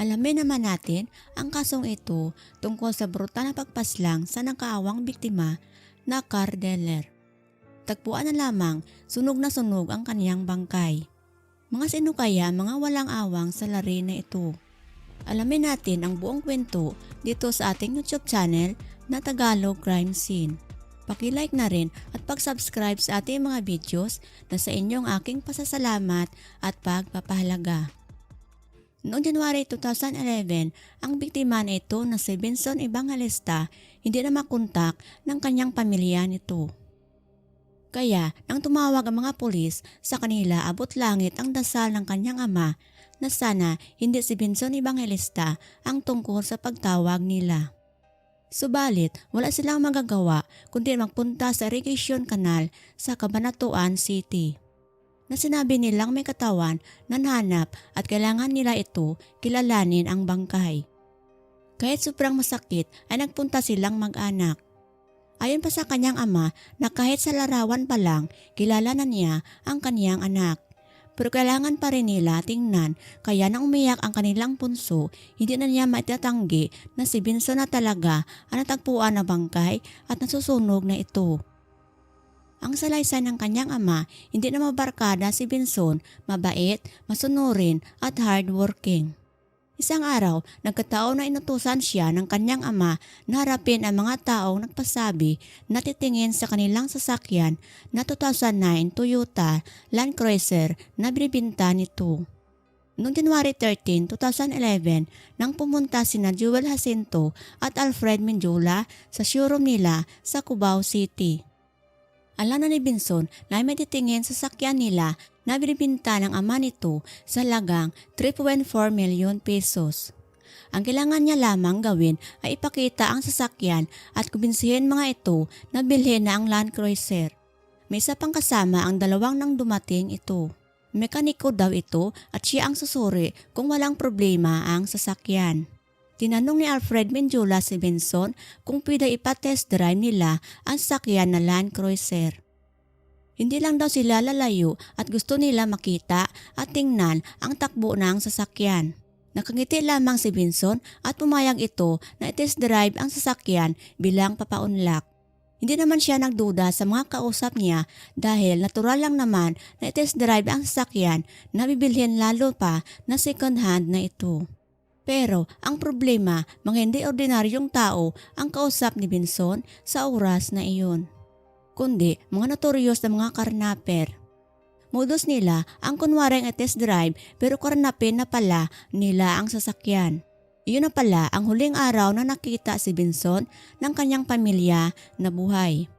Alamin naman natin ang kasong ito tungkol sa brutal na pagpaslang sa nakaawang biktima na car dealer. Tagpuan na lamang sunog na sunog ang kaniyang bangkay. Mga sino kaya mga walang awang sa lari na ito? Alamin natin ang buong kwento dito sa ating YouTube channel na Tagalog Crime Scene. Pakilike na rin at pag-subscribe sa ating mga videos na sa inyong aking pasasalamat at pagpapahalaga. Noong January 2011, ang biktima na ito na si Benson Evangelista hindi na makontak ng kanyang pamilya nito. Kaya nang tumawag ang mga pulis sa kanila abot langit ang dasal ng kanyang ama na sana hindi si Benson Evangelista ang tungkol sa pagtawag nila. Subalit, wala silang magagawa kundi magpunta sa irrigation canal sa Cabanatuan City na sinabi nilang may katawan na nahanap at kailangan nila ito kilalanin ang bangkay. Kahit sobrang masakit ay nagpunta silang mag-anak. Ayon pa sa kanyang ama na kahit sa larawan pa lang kilala na niya ang kanyang anak. Pero kailangan pa rin nila tingnan kaya nang umiyak ang kanilang punso, hindi na niya maitatanggi na si Binso na talaga ang natagpuan na bangkay at nasusunog na ito. Ang salaysay ng kanyang ama, hindi na mabarkada si Benson, mabait, masunurin at hardworking. Isang araw, nagkataon na inutusan siya ng kanyang ama na harapin ang mga taong nagpasabi na titingin sa kanilang sasakyan na 2009 Toyota Land Cruiser na binibinta nito. Noong January 13, 2011, nang pumunta sina Jewel Jacinto at Alfred Menjola sa showroom nila sa Cubao City. Alam ni Benson na may titingin sa sakyan nila na binibinta ng ama nito sa lagang 3.4 milyon pesos. Ang kailangan niya lamang gawin ay ipakita ang sasakyan at kumbinsihin mga ito na bilhin na ang Land Cruiser. May isa pang kasama ang dalawang nang dumating ito. Mekaniko daw ito at siya ang susuri kung walang problema ang sasakyan. Tinanong ni Alfred Menjola si Benson kung pwede ipatest drive nila ang sakyan na Land Cruiser. Hindi lang daw sila lalayo at gusto nila makita at tingnan ang takbo ng sasakyan. Nakangiti lamang si Benson at pumayag ito na i-test drive ang sasakyan bilang papaunlak. Hindi naman siya nagduda sa mga kausap niya dahil natural lang naman na i-test drive ang sasakyan na bibilhin lalo pa na second hand na ito. Pero ang problema, mga hindi ordinaryong tao ang kausap ni Benson sa oras na iyon. Kundi mga notorious na mga karnaper. Modus nila ang kunwaring test drive pero karnapin na pala nila ang sasakyan. Iyon na pala ang huling araw na nakita si Benson ng kanyang pamilya na buhay.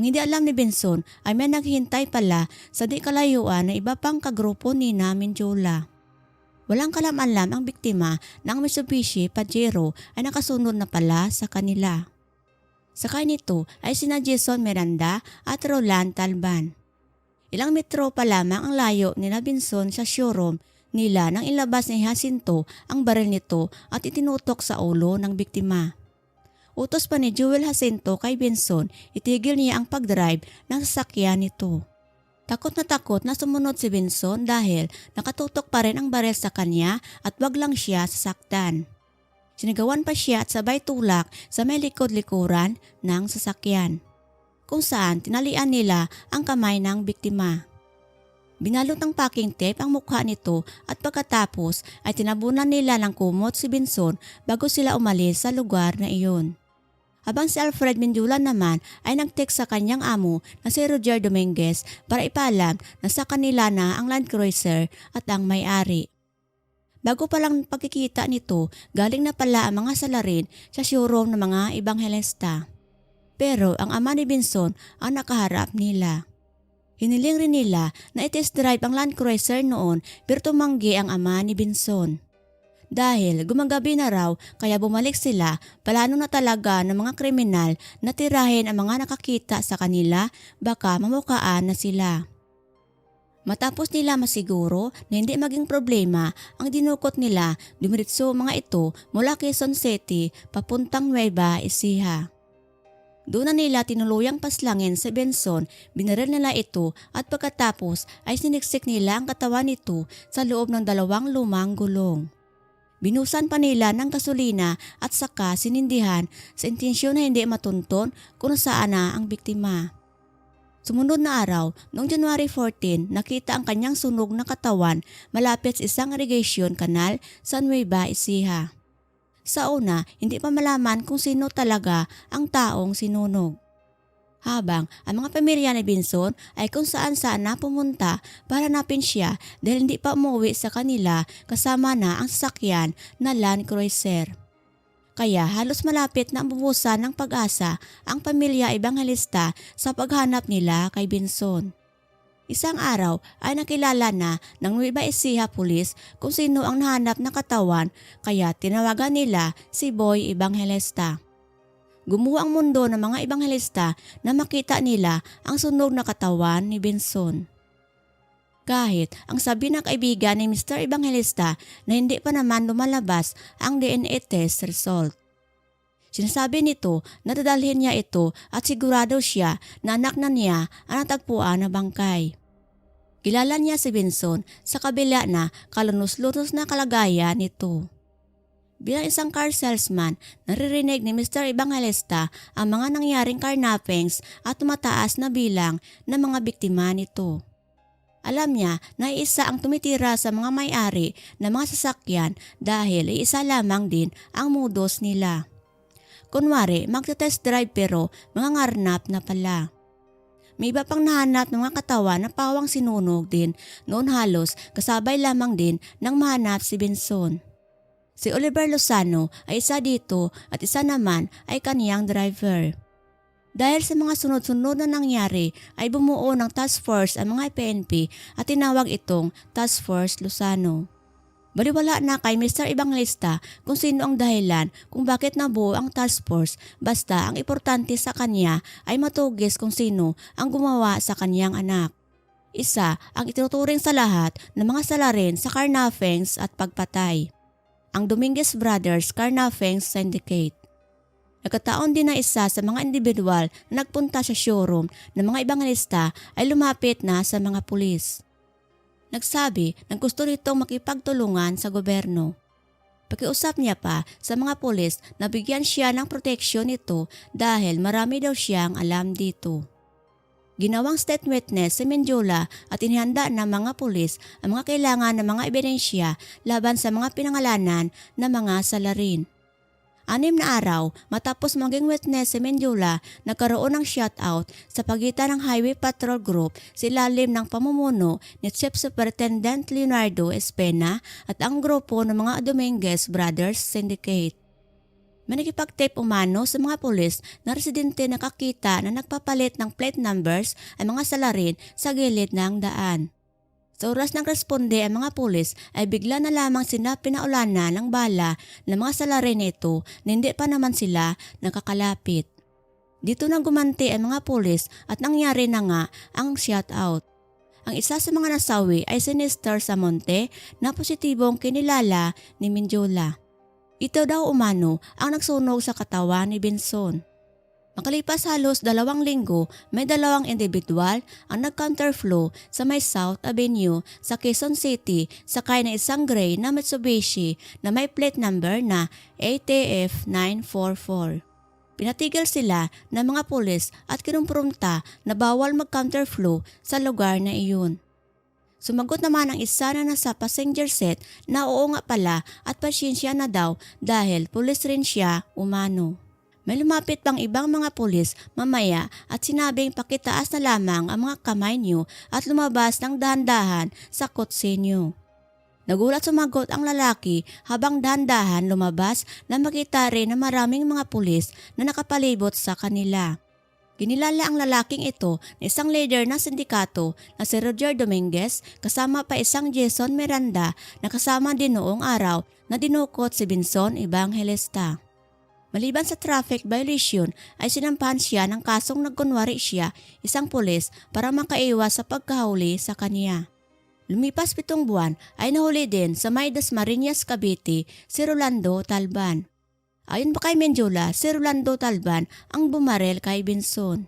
Ang hindi alam ni Benson ay may naghihintay pala sa di kalayuan na iba pang kagrupo ni Namin Jola. Walang kalam-alam ang biktima na ang Mitsubishi Pajero ay nakasunod na pala sa kanila. Sakay nito ay sina Jason Miranda at Roland Talban. Ilang metro pa lamang ang layo ni Benson sa showroom nila nang ilabas ni Jacinto ang baril nito at itinutok sa ulo ng biktima. Utos pa ni Jewel Jacinto kay Benson itigil niya ang pagdrive ng sasakyan nito. Takot na takot na sumunod si Benson dahil nakatutok pa rin ang baril sa kanya at wag lang siya sasaktan. Sinigawan pa siya at sabay tulak sa may likod-likuran ng sasakyan kung saan tinalian nila ang kamay ng biktima. Binalot ng packing tape ang mukha nito at pagkatapos ay tinabunan nila ng kumot si Benson bago sila umalis sa lugar na iyon. Habang si Alfred Mindula naman ay nag-text sa kanyang amo na si Roger Dominguez para ipaalam na sa kanila na ang Land Cruiser at ang may-ari. Bago pa lang pagkikita nito, galing na pala ang mga salarin sa showroom ng mga ibanghelista. Pero ang ama ni Benson ang nakaharap nila. Hiniling rin nila na i-test drive ang Land Cruiser noon pero tumanggi ang ama ni Benson. Dahil gumagabi na raw kaya bumalik sila, plano na talaga ng mga kriminal na tirahin ang mga nakakita sa kanila baka mamukaan na sila. Matapos nila masiguro na hindi maging problema ang dinukot nila, dumiritso mga ito mula Quezon City papuntang Nueva Ecija. Doon na nila tinuluyang paslangin si Benson, binaril nila ito at pagkatapos ay siniksik nila ang katawan nito sa loob ng dalawang lumang gulong. Binusan pa nila ng gasolina at saka sinindihan sa intensyon na hindi matunton kung saan na ang biktima. Sumunod na araw, noong January 14, nakita ang kanyang sunog na katawan malapit sa isang irrigation canal sa Nueva Ecija. Sa una, hindi pa malaman kung sino talaga ang taong sinunog. Habang ang mga pamilya ni Binson ay kung saan saan na pumunta para napin siya dahil hindi pa umuwi sa kanila kasama na ang sasakyan na Land Cruiser. Kaya halos malapit na mabubusan ng pag-asa ang pamilya Ebangelista sa paghanap nila kay Binson. Isang araw ay nakilala na ng Nueva Ecija Police kung sino ang nahanap na katawan kaya tinawagan nila si Boy Evangelista. Gumuho ang mundo ng mga Ebanghelista na makita nila ang sunog na katawan ni Benson. Kahit ang sabi ng kaibigan ni Mr. Evangelista na hindi pa naman lumalabas ang DNA test result. Sinasabi nito na dadalhin niya ito at sigurado siya na anak na niya ang natagpuan na bangkay. Kilala niya si Benson sa kabila na kalunos-lunos na kalagayan nito. Bilang isang car salesman, naririnig ni Mr. Evangelista ang mga nangyaring carnappings at tumataas na bilang ng mga biktima nito. Alam niya na isa ang tumitira sa mga may-ari ng mga sasakyan dahil isa lamang din ang modus nila. Kunwari, magta-test drive pero mga ngarnap na pala. May iba pang nahanap ng mga katawan na pawang sinunog din noon halos kasabay lamang din ng mahanap si Benson. Si Oliver Lozano ay isa dito at isa naman ay kaniyang driver. Dahil sa mga sunod-sunod na nangyari ay bumuo ng task force ang mga PNP at tinawag itong Task Force Lozano. Baliwala na kay Mr. Evangelista kung sino ang dahilan kung bakit nabuo ang task force basta ang importante sa kanya ay matugis kung sino ang gumawa sa kanyang anak. Isa ang itinuturing sa lahat ng mga salarin sa carnappings at pagpatay ang Dominguez Brothers Carnafeng Syndicate. Nagkataon din na isa sa mga individual na nagpunta sa showroom ng mga ebangelista ay lumapit na sa mga pulis. Nagsabi na gusto nitong makipagtulungan sa gobyerno. Pakiusap niya pa sa mga pulis na bigyan siya ng proteksyon nito dahil marami daw siyang alam dito. Ginawang state witness si Menjola at inihanda ng mga pulis ang mga kailangan ng mga ebidensya laban sa mga pinangalanan ng mga salarin. Anim na araw matapos maging witness si Menjola, nagkaroon ng shoutout sa pagitan ng Highway Patrol Group sa ilalim ng pamumuno ni Chief Superintendent Leonardo Espena at ang grupo ng mga Dominguez Brothers Syndicate. May nakipag-tape umano sa mga pulis na residente nakakita na nagpapalit ng plate numbers ang mga salarin sa gilid ng daan. Sa oras ng responde ang mga pulis ay bigla na lamang sina pinaulana ng bala ng mga salarin nito na hindi pa naman sila nakakalapit. Dito nang gumanti ang mga pulis at nangyari na nga ang shoutout. Ang isa sa mga nasawi ay si Nestor Samonte na positibong kinilala ni Minjola. Ito daw umano ang nagsunog sa katawan ni Benson. Makalipas halos dalawang linggo, may dalawang individual ang nag-counterflow sa may South Avenue sa Quezon City sakay ng isang gray na Mitsubishi na may plate number na ATF 944. Pinatigil sila ng mga pulis at kinumprumta na bawal mag-counterflow sa lugar na iyon. Sumagot naman ang isa na nasa passenger set na oo nga pala at pasyensya na daw dahil pulis rin siya umano. May lumapit pang ibang mga pulis mamaya at sinabing pakitaas na lamang ang mga kamay niyo at lumabas ng dahan-dahan sa kotse niyo. Nagulat sumagot ang lalaki habang dahan-dahan lumabas na makita rin na maraming mga pulis na nakapalibot sa kanila. Kinilala ang lalaking ito na isang leader ng sindikato na si Roger Dominguez kasama pa isang Jason Miranda na kasama din noong araw na dinukot si Binson Evangelista. Maliban sa traffic violation ay sinampahan siya ng kasong nagkunwari siya isang pulis para makaiwas sa pagkahuli sa kanya. Lumipas pitong buwan ay nahuli din sa may Dasmariñas Cavite si Rolando Talban. Ayon pa kay Menjola, si Rolando Talban ang bumarel kay Benson.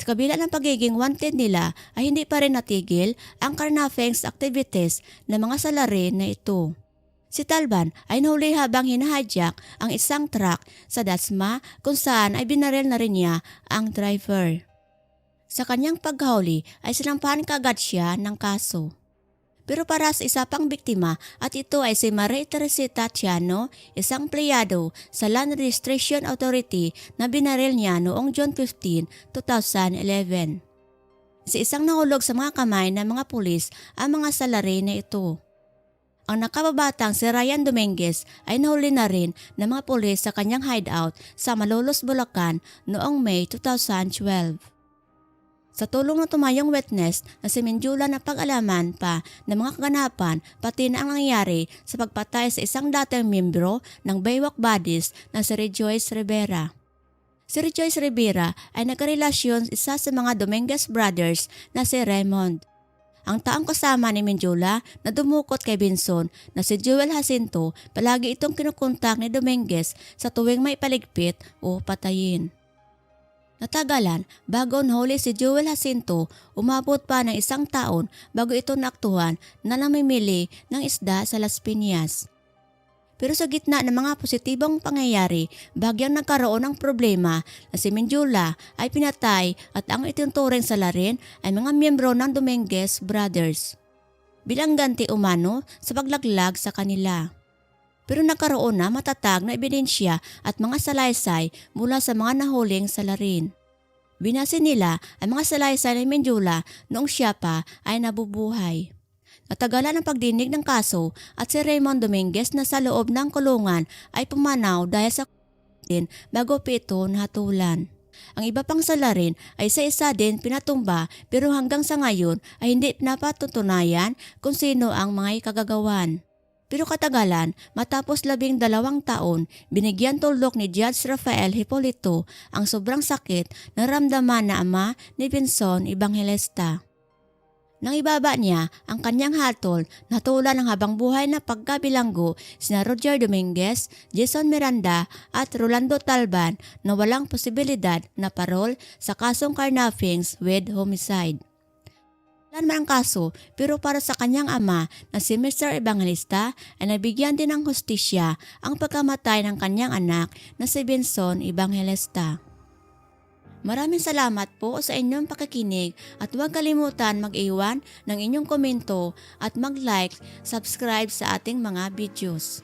Sa kabila ng pagiging wanted nila ay hindi pa rin natigil ang Carnafeng's activities ng mga salarin na ito. Si Talban ay nahuli habang hinahadyak ang isang truck sa Dasma kung saan ay binaril na rin niya ang driver. Sa kanyang paghuli ay sinampahan kagad siya ng kaso. Pero para sa isa pang biktima at ito ay si Marie Teresita Tiano, isang pleyado sa Land Registration Authority na binaril niya noong June 15, 2011. Sa isang nahulog sa mga kamay ng mga pulis ang mga salari na ito. Ang nakababatang si Ryan Dominguez ay nahuli na rin ng mga pulis sa kanyang hideout sa Malolos, Bulacan noong May 2012. Sa tulong ng tumayong witness na si Menjula na pag-alaman pa ng mga kaganapan pati na ang nangyari sa pagpatay sa isang dating membro ng Baywalk Buddies na si Rejoice Rivera. Si Rejoice Rivera ay nagkarelasyon isa sa mga Dominguez brothers na si Raymond. Ang taong kasama ni Menjula na dumukot kay Binson na si Joel Jacinto palagi itong kinukontak ni Dominguez sa tuwing may paligpit o patayin. Natagalan, bago nahuli si Joel Jacinto, umabot pa ng isang taon bago ito naaktuhan na namimili ng isda sa Las Piñas. Pero sa gitna ng mga positibong pangyayari, bagyang nagkaroon ng problema na si Menjula ay pinatay at ang itinuturing sa larin ay mga miyembro ng Dominguez Brothers. Bilang ganti umano sa paglaglag sa kanila. Pero nagkaroon na matatag na ebidensya at mga salaysay mula sa mga nahuling salarin. Binasi nila ang mga salaysay ni Menjula noong siya pa ay nabubuhay. Natagalan ang pagdinig ng kaso at si Raymond Dominguez na sa loob ng kulungan ay pumanaw dahil sa din bago pa ito nahatulan. Ang iba pang salarin ay sa isa din pinatumba pero hanggang sa ngayon ay hindi napatutunayan kung sino ang mga ikagagawan. Pero katagalan, matapos labing dalawang taon, binigyan tuldok ni Judge Rafael Hipolito ang sobrang sakit na ramdaman na ama ni Pinson Evangelista. Nang ibaba niya ang kanyang hatol, natulan ng habang buhay na pagkabilanggo sina Roger Dominguez, Jason Miranda at Rolando Talban na walang posibilidad na parol sa kasong carnappings with homicide. Wala naman ang kaso pero para sa kanyang ama na si Mr. Evangelista ay nabigyan din ng hustisya ang pagkamatay ng kanyang anak na si Benson Evangelista. Maraming salamat po sa inyong pakikinig at huwag kalimutan mag-iwan ng inyong komento at mag-like, subscribe sa ating mga videos.